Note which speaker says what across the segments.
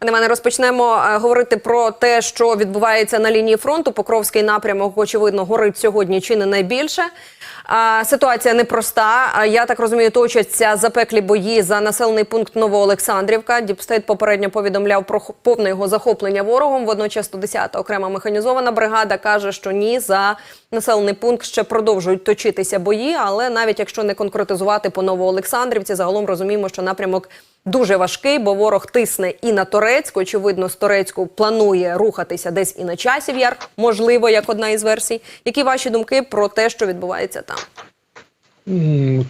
Speaker 1: Пане Іване, розпочнемо е, говорити про те, що відбувається на лінії фронту. Покровський напрямок, очевидно, горить сьогодні чи не найбільше. Ситуація непроста. Я так розумію, точаться запеклі бої за населений пункт Новоолександрівка. Діпстейт попередньо повідомляв про повне його захоплення ворогом. Водночас 110-та окрема механізована бригада каже, що ні, за населений пункт ще продовжують точитися бої. Але навіть якщо не конкретизувати по Новоолександрівці, загалом розуміємо, що напрямок дуже важкий, бо ворог тисне і на Торецьку. Очевидно, з Торецьку планує рухатися десь і на часів яр, можливо, як одна із версій. Які ваші думки про те, що відбувається там?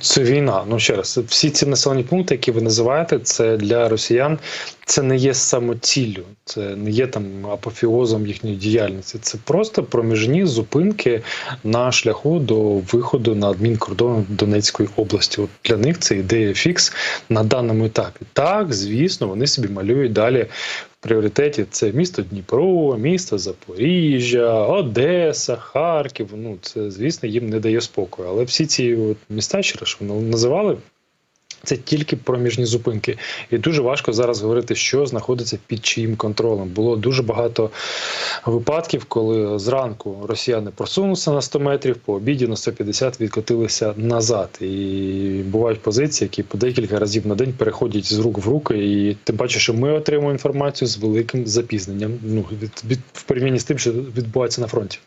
Speaker 2: Це війна. Ну ще раз, всі ці населені пункти, які ви називаєте, це для росіян. Це не є самоціллю, це не є там апофіозом їхньої діяльності. Це просто проміжні зупинки на шляху до виходу на адмінкордон Донецької області. От для них це ідея фікс на даному етапі. Так, звісно, вони собі малюють далі. Пріоритеті це місто Дніпро, місто Запоріжжя, Одеса, Харків. Ну це звісно їм не дає спокою. Але всі ці от міста, що вони називали. Це тільки проміжні зупинки, і дуже важко зараз говорити, що знаходиться під чиїм контролем. Було дуже багато випадків, коли зранку росіяни просунулися на 100 метрів, по обіді на 150 відкотилися назад. І бувають позиції, які по декілька разів на день переходять з рук в руки. І тим паче, що ми отримуємо інформацію з великим запізненням. Ну від, від в порівнянні з тим, що відбувається на фронті.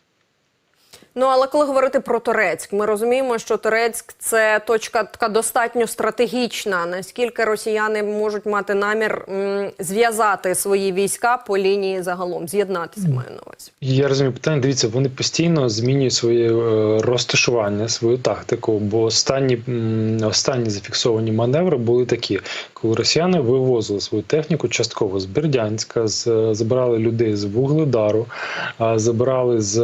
Speaker 1: Ну але коли говорити про Торецьк, ми розуміємо, що Торецьк це точка така достатньо стратегічна. Наскільки росіяни можуть мати намір зв'язати свої війська по лінії загалом, з'єднатися маю на увазі.
Speaker 2: Я розумію питання. Дивіться, вони постійно змінюють своє е, розташування, свою тактику. Бо останні останні зафіксовані маневри були такі, коли росіяни вивозили свою техніку частково з Бердянська, з забирали людей з Вугледару, а, забирали з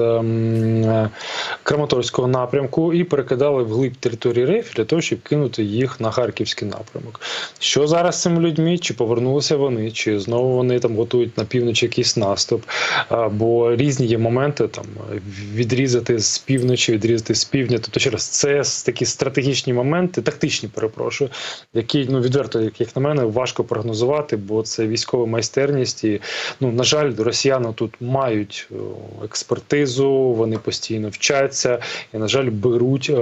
Speaker 2: Краматорського напрямку і перекидали вглиб території РФ для того, щоб кинути їх на харківський напрямок. Що зараз з цими людьми? Чи повернулися вони, чи знову вони там готують на північ якийсь наступ? Бо різні є моменти там відрізати з півночі, відрізати з півдня. Тобто, ще раз, це такі стратегічні моменти, тактичні, перепрошую, які ну відверто, як на мене, важко прогнозувати, бо це військова майстерність. І ну на жаль, росіяни тут мають експертизу, вони постійно вчаться і, на жаль, беруть е,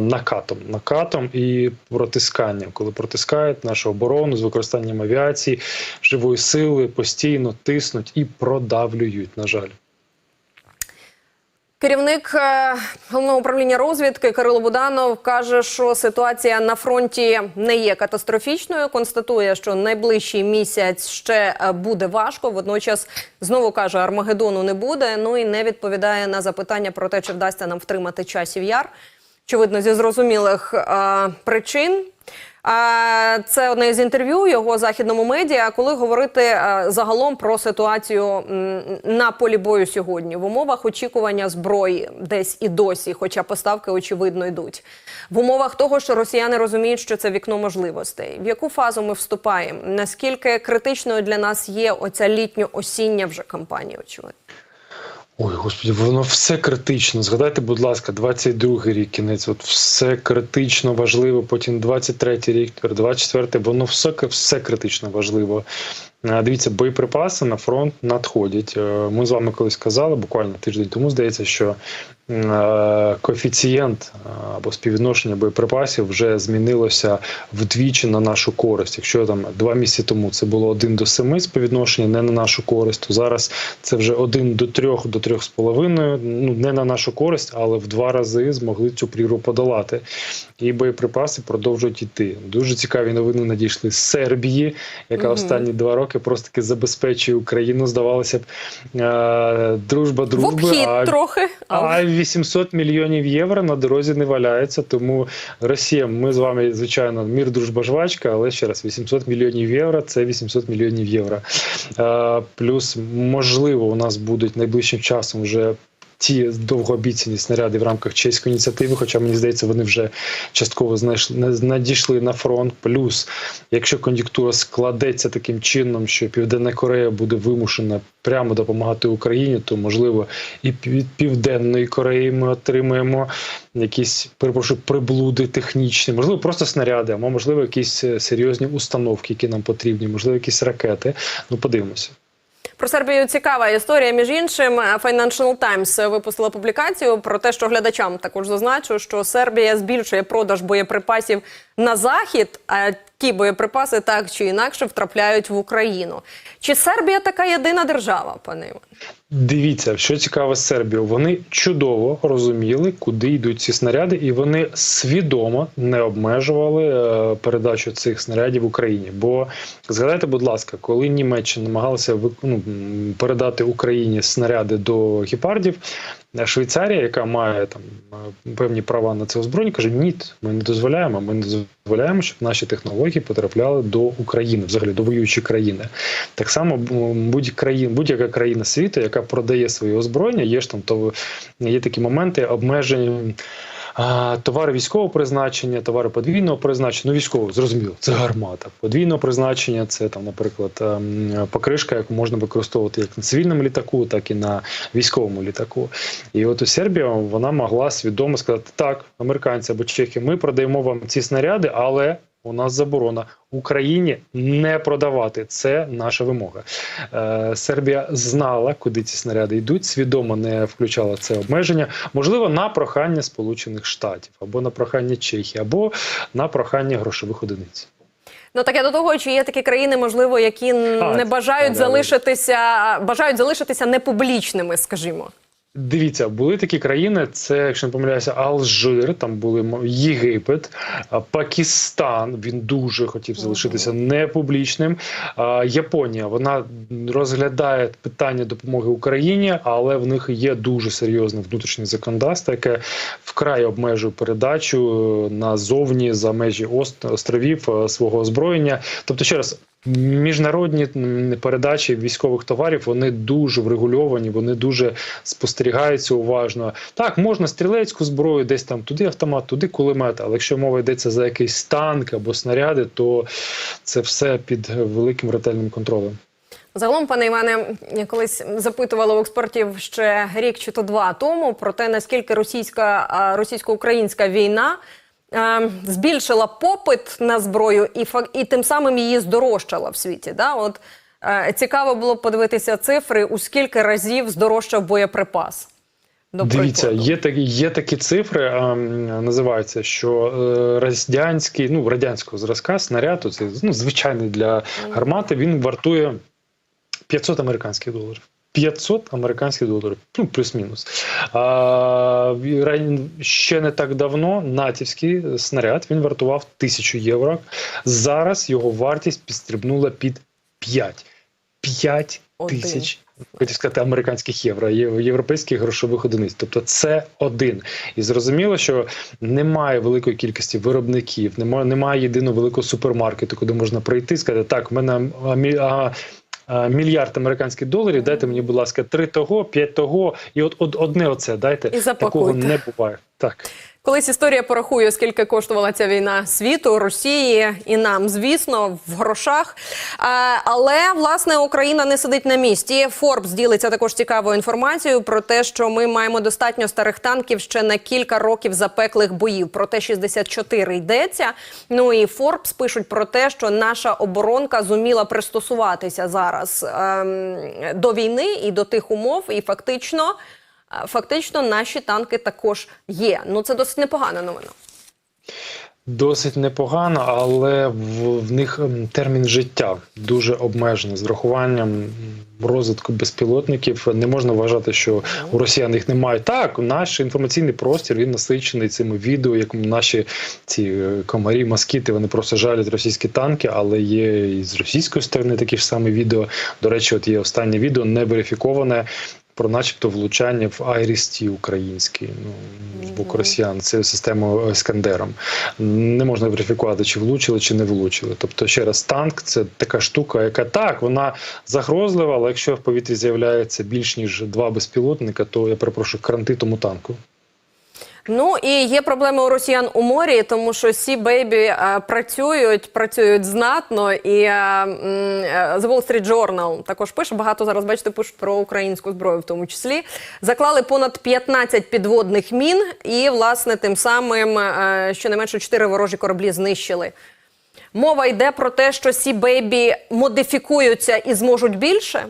Speaker 2: накатом, накатом і протисканням, коли протискають нашу оборону з використанням авіації, живої сили, постійно тиснуть і продавлюють. На жаль.
Speaker 1: Керівник е, головного управління розвідки Кирило Буданов каже, що ситуація на фронті не є катастрофічною. Констатує, що найближчий місяць ще е, буде важко. Водночас знову каже, Армагеддону не буде. Ну і не відповідає на запитання про те, чи вдасться нам втримати часів яр. Очевидно, зі зрозумілих е, причин. Це одне з інтерв'ю його західному медіа, коли говорити е, загалом про ситуацію на полі бою сьогодні в умовах очікування зброї десь і досі, хоча поставки очевидно йдуть. В умовах того, що росіяни розуміють, що це вікно можливостей. В яку фазу ми вступаємо? Наскільки критичною для нас є оця літньо-осіння вже кампанія? Очевидно.
Speaker 2: Ой, господі, воно все критично. Згадайте, будь ласка, 22-й рік кінець. От все критично важливо. Потім 23-й рік, тепер 24-й, воно все, все критично важливо. Е, Дивіться, боєприпаси на фронт надходять. Е, Ми з вами колись казали, буквально тиждень тому здається, що е, коефіцієнт або співвідношення боєприпасів вже змінилося вдвічі на нашу користь. Якщо там два місяці тому це було 1 до 7 співвідношення, не на нашу користь, то зараз це вже 1 до 3 до 3,5, ну не на нашу користь, але в два рази змогли цю прірву подолати. І боєприпаси продовжують йти. Дуже цікаві новини надійшли з Сербії, яка
Speaker 1: Мгм.
Speaker 2: останні два роки просто таки забезпечує Україну. Здавалося б, дружба-дружба
Speaker 1: В обхід
Speaker 2: а
Speaker 1: трохи.
Speaker 2: а 800 мільйонів євро на дорозі не валяється. Тому Росія, ми з вами, звичайно, мір, дружба, жвачка, але ще раз, 800 мільйонів євро це 800 мільйонів євро. Е, плюс, можливо, у нас будуть найближчим часом вже ті довгообіцяні снаряди в рамках чеської ініціативи. Хоча мені здається, вони вже частково знайшли надійшли на фронт. Плюс, якщо кон'юнктура складеться таким чином, що Південна Корея буде вимушена прямо допомагати Україні, то можливо і від Південної Кореї ми отримаємо якісь перепрошую, приблуди технічні, можливо, просто снаряди, або можливо, якісь е, серйозні установки, які нам потрібні, можливо, якісь ракети. Ну, подивимося.
Speaker 1: Про Сербію цікава історія. Між іншим, Financial Times випустила публікацію про те, що глядачам також зазначу, що Сербія збільшує продаж боєприпасів на захід, а ті боєприпаси так чи інакше втрапляють в Україну. Чи Сербія така єдина держава, пане Іване?
Speaker 2: Дивіться, що цікаве з Сербією. Вони чудово розуміли, куди йдуть ці снаряди, і вони свідомо не обмежували е, передачу цих снарядів Україні. Бо згадайте, будь ласка, коли Німеччина намагалася ну, передати Україні снаряди до гепардів, е, Швейцарія, яка має там е, певні права на це озброєння, каже: ні, ми не дозволяємо. Ми не дозволяємо, щоб наші технології потрапляли до України, взагалі до воюючої країни. Так само будь країн, будь-яка країна світу, яка продає своє озброєння, є ж там то є такі моменти обмежень. Товари військового призначення, товари подвійного призначення. Ну, військово, зрозуміло, це гармата. Подвійного призначення це там, наприклад, ем, покришка, яку можна використовувати як на цивільному літаку, так і на військовому літаку. І от у Сербія вона могла свідомо сказати: так, американці або чехи, ми продаємо вам ці снаряди, але у нас заборона Україні не продавати. Це наша вимога. Е, Сербія знала, куди ці снаряди йдуть, свідомо не включала це обмеження. Можливо, на прохання Сполучених Штатів або на прохання Чехії, або на прохання грошових одиниць.
Speaker 1: Ну таке до того, чи є такі країни, можливо, які
Speaker 2: А,
Speaker 1: не бажають
Speaker 2: да.
Speaker 1: залишитися, бажають залишитися непублічними, скажімо.
Speaker 2: Дивіться, були такі країни, це, якщо не помиляюся, Алжир, там були Єгипет, Пакистан. Він дуже хотів залишитися непублічним. Японія вона розглядає питання допомоги Україні, але в них є дуже серйозне внутрішнє законодавство, яке вкрай обмежує передачу е, назовні за межі островів е, свого озброєння. Тобто, ще раз. Міжнародні передачі військових товарів вони дуже врегульовані, вони дуже спостерігаються уважно. Так, можна стрілецьку зброю, десь там туди автомат, туди кулемет. Але якщо мова йдеться за якийсь танк або снаряди, то це все під великим ретельним контролем.
Speaker 1: Загалом, пане Іване, я колись запитувала у експертів ще рік чи то два тому про те, наскільки російська російсько-українська війна збільшила попит на зброю і і тим самим її здорожчала в світі. Да? От е, цікаво було подивитися цифри, у скільки разів здорожчав боєприпас. До
Speaker 2: Дивіться, є такі, є такі цифри, ем, називаються, що е, радянський, ну радянського зразка снаряд, це ну, звичайний для гармати, він вартує 500 американських доларів. 500 американських доларів, ну плюс-мінус. А, ще не так давно натівський снаряд він вартував 1000 євро. Зараз його вартість підстрибнула під 5. 5 тисяч хотів сказати американських євро, європейських грошових одиниць. Тобто це один. І зрозуміло, що немає великої кількості виробників, немає, немає єдиного великого супермаркету, куди можна прийти і сказати, так, в мене мільярд американських доларів, дайте мені, будь ласка, три того, п'ять того, і от, от одне оце дайте.
Speaker 1: І.
Speaker 2: Такого не буває. Так.
Speaker 1: Колись історія порахує, скільки коштувала ця війна світу, Росії і нам, звісно, в грошах. Але власне Україна не сидить на місці. Форбс ділиться також цікавою інформацією про те, що ми маємо достатньо старих танків ще на кілька років запеклих боїв. Про те 64 йдеться. Ну і Форбс пишуть про те, що наша оборонка зуміла пристосуватися зараз ем, до війни і до тих умов, і фактично. Фактично, наші танки також є. Ну це досить непогана новина.
Speaker 2: Досить непогано, але в, в них ем, термін життя дуже обмежений з врахуванням розвитку безпілотників. Не можна вважати, що у росіян їх немає. Так, наш інформаційний простір він насичений цими відео, як наші ці е, комарі, москіти, вони просто жалять російські танки, але є і з російської сторони такі ж самі відео. До речі, от є останнє відео не верифіковане. Про, начебто, влучання в Айрісті український, ну з боку росіян, це систему Ескандером. Не можна верифікувати, чи влучили, чи не влучили. Тобто, ще раз, танк це така штука, яка так, вона загрозлива, але якщо в повітрі з'являється більш ніж два безпілотника, то я перепрошую каранти тому танку.
Speaker 1: Ну і є проблеми у росіян у морі, тому що Сі Бейбі е, працюють, працюють знатно. І е, е, The Wall Street Journal також пише багато зараз. Бачите, пишуть про українську зброю, в тому числі заклали понад 15 підводних мін, і власне тим самим щонайменше 4 ворожі кораблі знищили. Мова йде про те, що Сі Бейбі модифікуються і зможуть більше.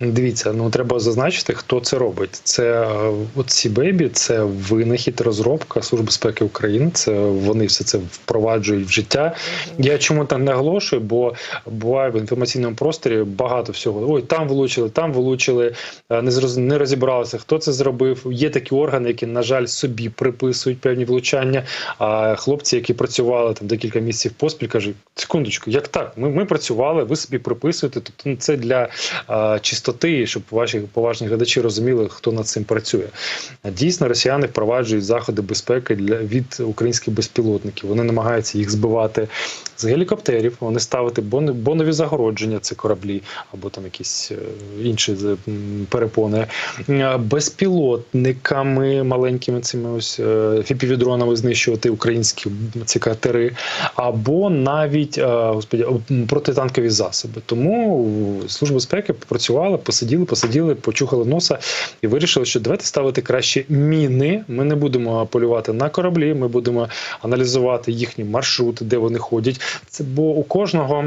Speaker 2: Дивіться, ну треба зазначити, хто це робить. Це е, от ці це винахід, розробка Служби безпеки України. Це вони все це впроваджують в життя. Я чому там наголошую, бо буває в інформаційному просторі багато всього. Ой, там влучили, там влучили, е, не зроз... не розібралися, хто це зробив. Є такі органи, які, на жаль, собі приписують певні влучання. А хлопці, які працювали там декілька місяців поспіль, кажуть: секундочку, як так? Ми, ми працювали, ви собі приписуєте. Тобто ну, це для а, чистоти, щоб ваші поважні глядачі розуміли, хто над цим працює. Дійсно, росіяни впроваджують заходи безпеки для від українських безпілотників. Вони намагаються їх збивати з гелікоптерів. Вони ставити бонові загородження, це кораблі або там якісь е, інші перепони. Е, Безпілотниками маленькими цими ось е, фіпівідронами знищувати українські ці катери, або навіть е, господі протитанкові засоби. Тому служба безпеки попрацювала, посиділи, посиділи, почухали носа і вирішили, що давайте ставити краще міни. Ми не будемо полювати на кораблі, ми будемо аналізувати їхні маршрути, де вони ходять. Це бо у кожного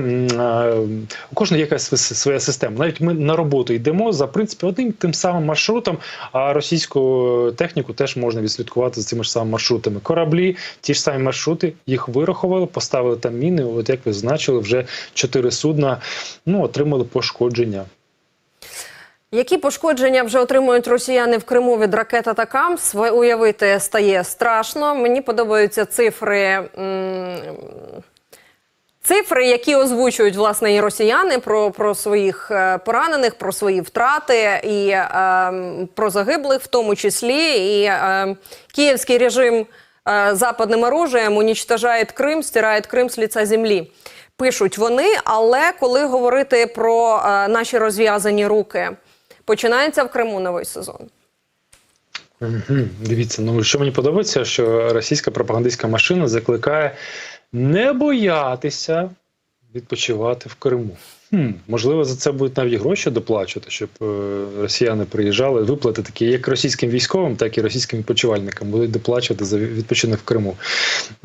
Speaker 2: у кожного якась своя система. Навіть ми на роботу йдемо за принципі одним тим самим маршрутом, а російську техніку теж можна відслідкувати за цими ж самими маршрутами. Кораблі, ті ж самі маршрути, їх вирахували, поставили там міни. От як ви значили, вже чотири судна ну отримали пошкодження.
Speaker 1: Які пошкодження вже отримують росіяни в Криму від ракет «Атакамс», ви уявити стає страшно. Мені подобаються цифри. Цифри, які озвучують власне і росіяни про, про своїх е, поранених, про свої втрати і е, про загиблих, в тому числі, і е, київський режим е, западним оружием унічтожає Крим, стирає Крим з ліця землі. Пишуть вони, але коли говорити про е, наші розв'язані руки, починається в Криму новий сезон.
Speaker 2: Угу. Дивіться, ну що мені подобається, що російська пропагандистська машина закликає не боятися відпочивати в Криму. Хм, можливо, за це будуть навіть гроші доплачувати, щоб е, росіяни приїжджали. Виплати такі як російським військовим, так і російським відпочивальникам будуть доплачувати за відпочинок в Криму.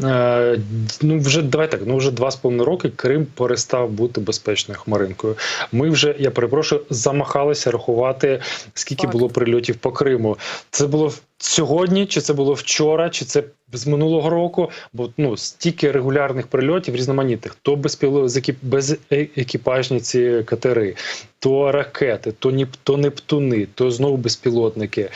Speaker 2: Е, ну вже давай так. Ну вже два з половиною роки Крим перестав бути безпечною хмаринкою. Ми вже, я перепрошую, замахалися рахувати, скільки
Speaker 1: Факт.
Speaker 2: було прильотів по Криму. Це було сьогодні, чи це було вчора, чи це з минулого року? Бо ну стільки регулярних прильотів різноманітних, то безпіло з екіп... ці катери, то ракети, то ніп... то нептуни, то знову безпілотники.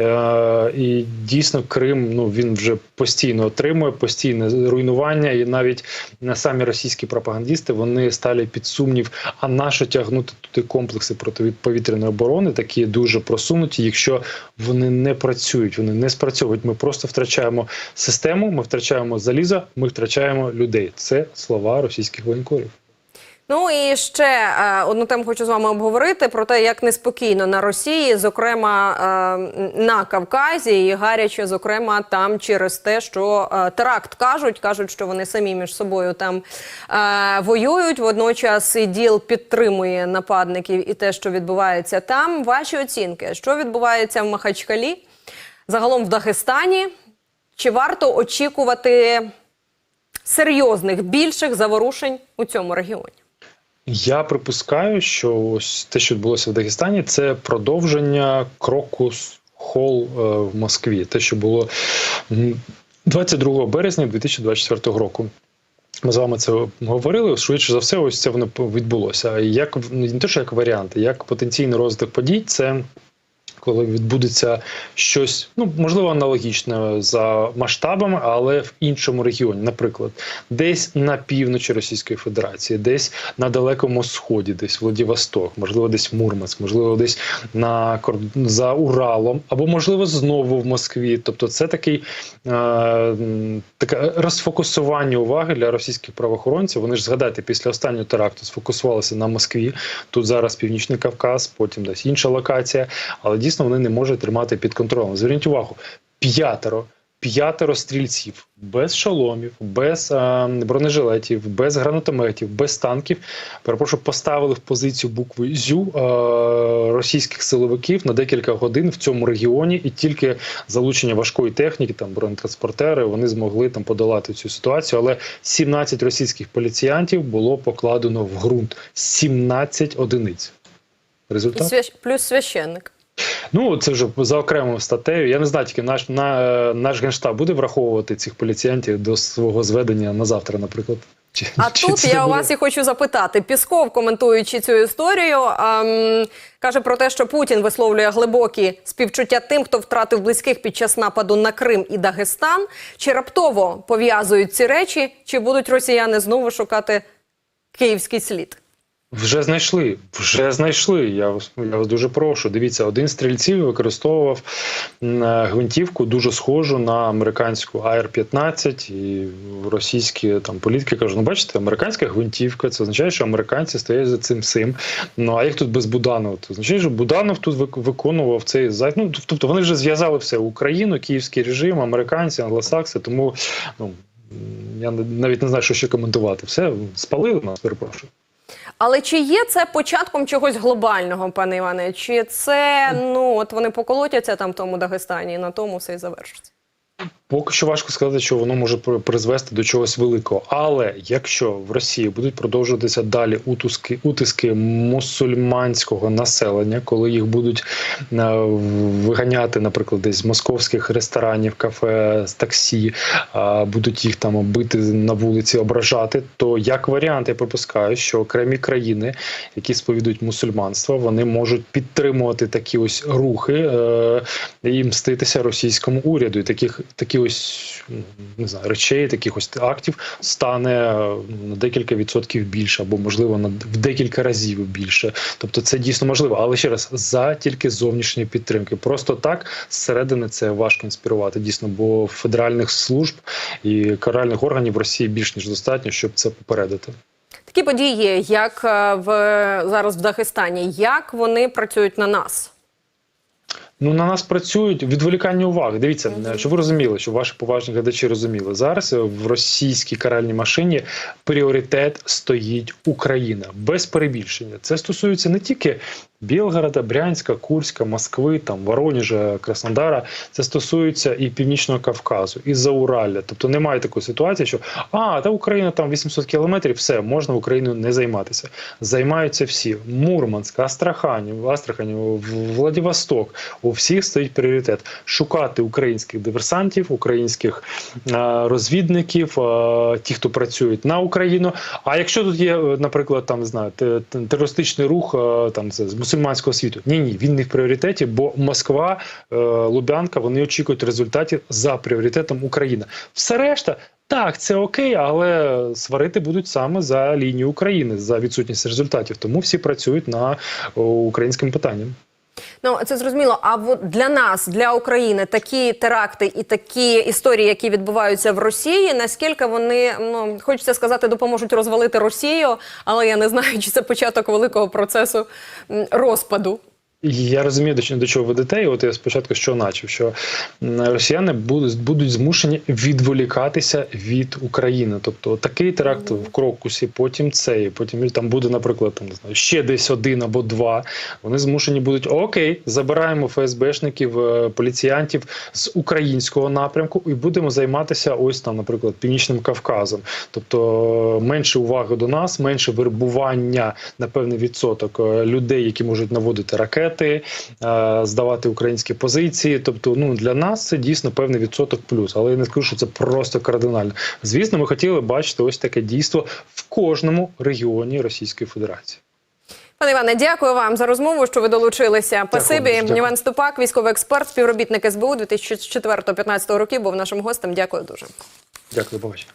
Speaker 2: Е... І дійсно Крим ну він вже постійно отримує постійне руйнування, і навіть на самі російські пропагандисти вони стали під сумнів, а нащо тягнути туди комплекси протиповітряної оборони, такі дуже просунуті, якщо вони не працюють, вони не спрацьовують. Ми просто втрачаємо систему, ми втрачаємо залізо, ми втрачаємо людей. Це слова російських воєнкорів.
Speaker 1: Ну і ще е, одну тему хочу з вами обговорити про те, як неспокійно на Росії, зокрема е, на Кавказі, і гаряче, зокрема, там через те, що е, теракт кажуть, кажуть, що вони самі між собою там воюють. Водночас і діл підтримує нападників і те, що відбувається там. Ваші оцінки, що відбувається в Махачкалі, загалом в Дагестані? Чи варто очікувати серйозних більших заворушень у цьому регіоні?
Speaker 2: Я припускаю, що ось те, що відбулося в Дагестані, це продовження кроку хол е, в Москві. Те, що було 22 березня 2024 року. Ми з вами це говорили. Швидше за все, ось це воно відбулося. Як не те, що як варіант, як потенційний розвиток подій, це коли відбудеться щось, ну можливо, аналогічне за масштабами, але в іншому регіоні, наприклад, десь на півночі Російської Федерації, десь на далекому сході, десь Владивосток, можливо, десь Мурманськ, можливо, десь на за Уралом, або можливо знову в Москві. Тобто, це такий е, таке розфокусування уваги для російських правоохоронців. Вони ж згадайте, після останнього теракту сфокусувалися на Москві. Тут зараз Північний Кавказ, потім десь інша локація, але дійсно вони не можуть тримати під контролем. Зверніть увагу, п'ятеро. П'ятеро стрільців без шоломів, без е, бронежилетів, без гранатометів, без танків. Перепрошую, поставили в позицію букви ЗЮ е, російських силовиків на декілька годин в цьому регіоні, і тільки залучення важкої техніки, там бронетранспортери, вони змогли там подолати цю ситуацію. Але 17 російських поліціянтів було покладено в ґрунт. 17 одиниць. Результат?
Speaker 1: плюс священник.
Speaker 2: Ну, це вже за окремою статтею. Я не знаю, тільки наш на, наш генштаб буде враховувати цих поліціянтів до свого зведення на завтра, наприклад. Чи,
Speaker 1: А
Speaker 2: чи
Speaker 1: тут я у вас і хочу запитати. Пісков, коментуючи цю історію, ем, каже про те, що Путін висловлює глибокі співчуття тим, хто втратив близьких під час нападу на Крим і Дагестан. Чи раптово пов'язують ці речі, чи будуть росіяни знову шукати київський слід?
Speaker 2: Вже знайшли, вже знайшли. Я вас, я вас дуже прошу. Дивіться, один з стрільців використовував е, гвинтівку дуже схожу на американську АР-15 і російські там політики кажуть, ну бачите, американська гвинтівка, це означає, що американці стоять за цим всім. Ну а як тут без Буданова? Це означає, що Буданов тут виконував цей. Ну, тобто вони вже зв'язали все Україну, київський режим, американці, англосакси. Тому ну я навіть не знаю, що ще коментувати. Все спалили нас, перепрошую.
Speaker 1: Але чи є це початком чогось глобального, пане Іване? Чи це ну от вони поколотяться там в тому Дагестані і на тому все і завершиться?
Speaker 2: Поки що важко сказати, що воно може при- призвести до чогось великого. Але якщо в Росії будуть продовжуватися далі утиски, утиски мусульманського населення, коли їх будуть е, виганяти, наприклад, десь з московських ресторанів, кафе, з таксі, будуть їх там бити на вулиці, ображати, то як варіант, я припускаю, що окремі країни, які сповідують мусульманство, вони можуть підтримувати такі ось рухи е, і мститися російському уряду. І таких такі ось ну, не знаю речей, таких ось актів стане е, на декілька відсотків більше, або можливо на в декілька разів більше. Тобто це дійсно можливо. Але ще раз за тільки зовнішньої підтримки. Просто так зсередини це важко інспірувати. Дійсно, бо федеральних служб і каральних органів в Росії більш ніж достатньо, щоб це попередити.
Speaker 1: Такі події, як е, в зараз в Дагестані, як вони працюють на нас?
Speaker 2: Ну на нас працюють відволікання уваги. Дивіться, щоб ви розуміли, щоб ваші поважні глядачі розуміли зараз в російській каральній машині пріоритет стоїть Україна без перебільшення. Це стосується не тільки Білгорода, Брянська, Курська, Москви, там Воронежа, Краснодара. Це стосується і Північного Кавказу, і Зауралля. Тобто немає такої ситуації, що а та Україна там 800 кілометрів, все можна Україною не займатися. Займаються всі: Мурманськ, Астрахань, Астрахань, Владивосток. У всіх стоїть пріоритет шукати українських диверсантів, українських розвідників, ті, хто працюють на Україну. А якщо тут є, е, наприклад, там не знаю, те- те- терористичний рух е, там це з мусульманського світу, ні, ні, він не в пріоритеті, бо Москва, е, Лубянка, вони очікують результатів за пріоритетом Україна. Все решта. Так, це окей, але сварити будуть саме за лінію України за відсутність результатів. Тому всі працюють на українським питанням.
Speaker 1: Ну це зрозуміло. А для нас, для України, такі теракти і такі історії, які відбуваються в Росії, наскільки вони ну хочеться сказати, допоможуть розвалити Росію, але я не знаю, чи це початок великого процесу розпаду.
Speaker 2: Я розумію, до чого ведете. І от я спочатку що начав, що росіяни будуть будуть змушені відволікатися від України. Тобто такий теракт в Крокусі, потім цей, потім там буде, наприклад, там не знаю, ще десь один або два. Вони змушені будуть окей, забираємо ФСБшників, е, поліціянтів з українського напрямку і будемо займатися ось там, наприклад, північним Кавказом. Тобто е, менше уваги до нас, менше вербування на певний відсоток е, людей, які можуть наводити ракети, е, здавати українські позиції. Тобто, ну для нас це дійсно певний відсоток плюс. Але я не скажу, що це просто кардинально. Звісно, ми хотіли бачити ось таке дійство в кожному регіоні Російської Федерації.
Speaker 1: Пане Іване, дякую вам за розмову, що ви долучилися. Пасибі. Іван Ступак, військовий експерт, співробітник СБУ 2004-2015 років, був нашим гостем. Дякую дуже.
Speaker 2: Дякую, побачення.